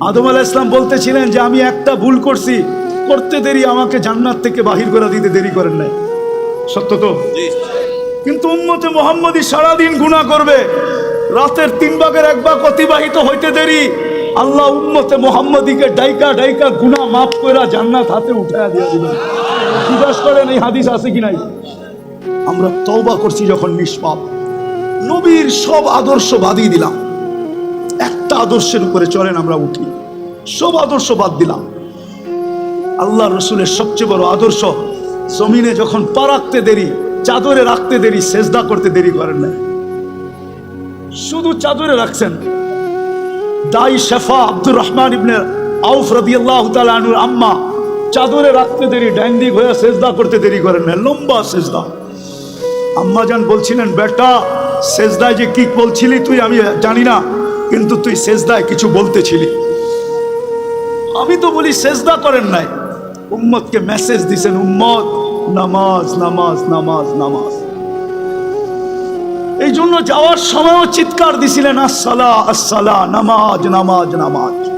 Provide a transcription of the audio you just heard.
আদম আলাহ ইসলাম বলতেছিলেন যে আমি একটা ভুল করছি। করতে দেরি আমাকে জান্নাত থেকে বাহির করে দিতে দেরি করেন নাই। সত্য তো? কিন্তু উম্মতে মোহাম্মদী সারাদিন গুণা করবে। রাতের তিন ভাগের এক ভাগ অতিবাহিত হইতে দেরি। আল্লাহ উম্মতে মোহাম্মদীকে ডাইকা ডাইকা গুণা মাফ কইরা জান্নাত হাতে উঠায়া দিয়ে দিবেন। জিজ্ঞাসা করেন এই হাদিস আছে কি নাই? আমরা তওবা করছি যখন নিষ্পাপ। নবীর সব আদর্শ বাদিয়ে দিলাম। আদর্শের উপরে চলেন, আমরা উঠি। সব আদর্শ বাদ দিলাম। আল্লাহ রসুলের সবচেয়ে বড় আদর্শ, জমিনে যখন পা রাখতে দেরি, চাদরে রাখতে দেরি, সেজদা করতে দেরি করেন নাই। শুধু চাদরে রাখছেন। দাই শেফা আব্দুর রহমান ইবনে আউফ রাদিয়াল্লাহু তাআলা আনহুর আম্মা চাদরে রাখতে দেরি ডাইন দিক সেজদা করতে দেরি করেন না লম্বা সেজদা। আম্মা জান বলছিলেন, বেটা, সেজদায় যে কি বলছিলি তুই আমি জানি না। কিন্তু তুই সেজদায় কিছু বলতেছিলি। আমি তো বলি সেজদা করেন নাই। উম্মতকে মেসেজ দিছেন, উম্মত, নামাজ নামাজ নামাজ নামাজ। এই জন্য যাওয়ার সময়ও চিৎকার দিছিলেন, আসসালা আসসালা, নামাজ নামাজ নামাজ।